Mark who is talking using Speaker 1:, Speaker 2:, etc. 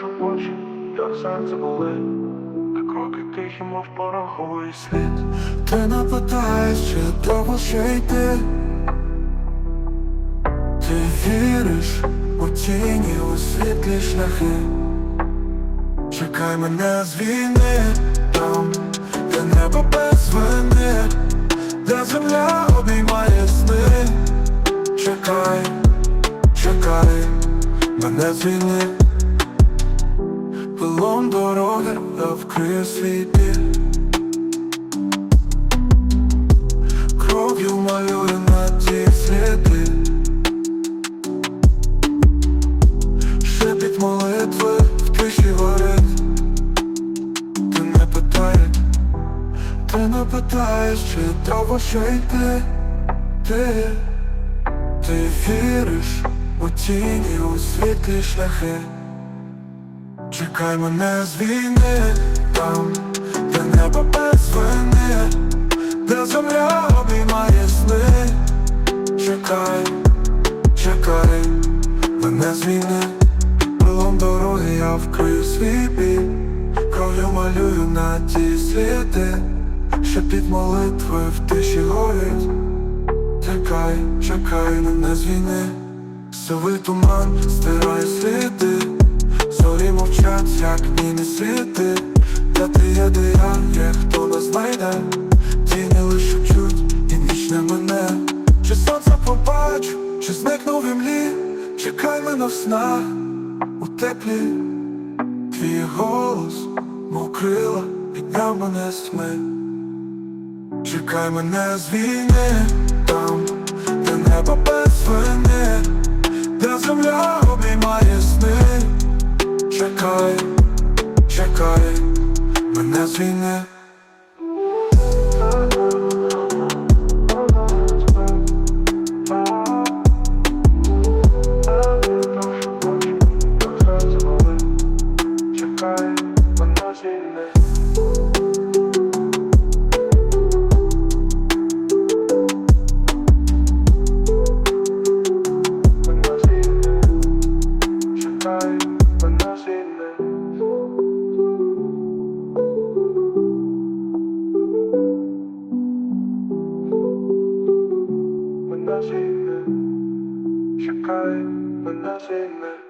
Speaker 1: Шепоче, як серце болить. А кроки тихі, мов пороховий слід.
Speaker 2: Ти не питаєш, чи довго ще йти Ти віриш у тіні, у світлі шляхи Чекай мене з війни, там, Чекай, чекай, мене з війни Пилом дороги, я вкрию свій біль. Кров'ю малюю на ті сліди. Шепіт молитви в тиші горить. Ти не питаєш, ти не питаєш, чи довго ще йти. Ти, ти віриш у тіні, у світлі шляхи. Чекай мене з війни, там, де небо без вини де земля обіймає сни. Чекай, чекай, мене з війни. Пилом дороги я вкрию свій біль Кров'ю малюю на ті сліди Що під молитви в тиші горить Чекай, чекай, мене з війни Сивий туман стирає сліди. Зорі мовчать, як міни світи Де ти є, де я є, хто нас знайде. Тіні лиш чуть і ніч не мене Чи сонце побачу, чи зникну в імлі? Чекай мене в снах, у теплі. Твій голос, мов крила, підняв мене з Чекай мене з війни, там, де небо без вини. Де земля обіймає сни. Чекай, чекай, мене з but nothing left.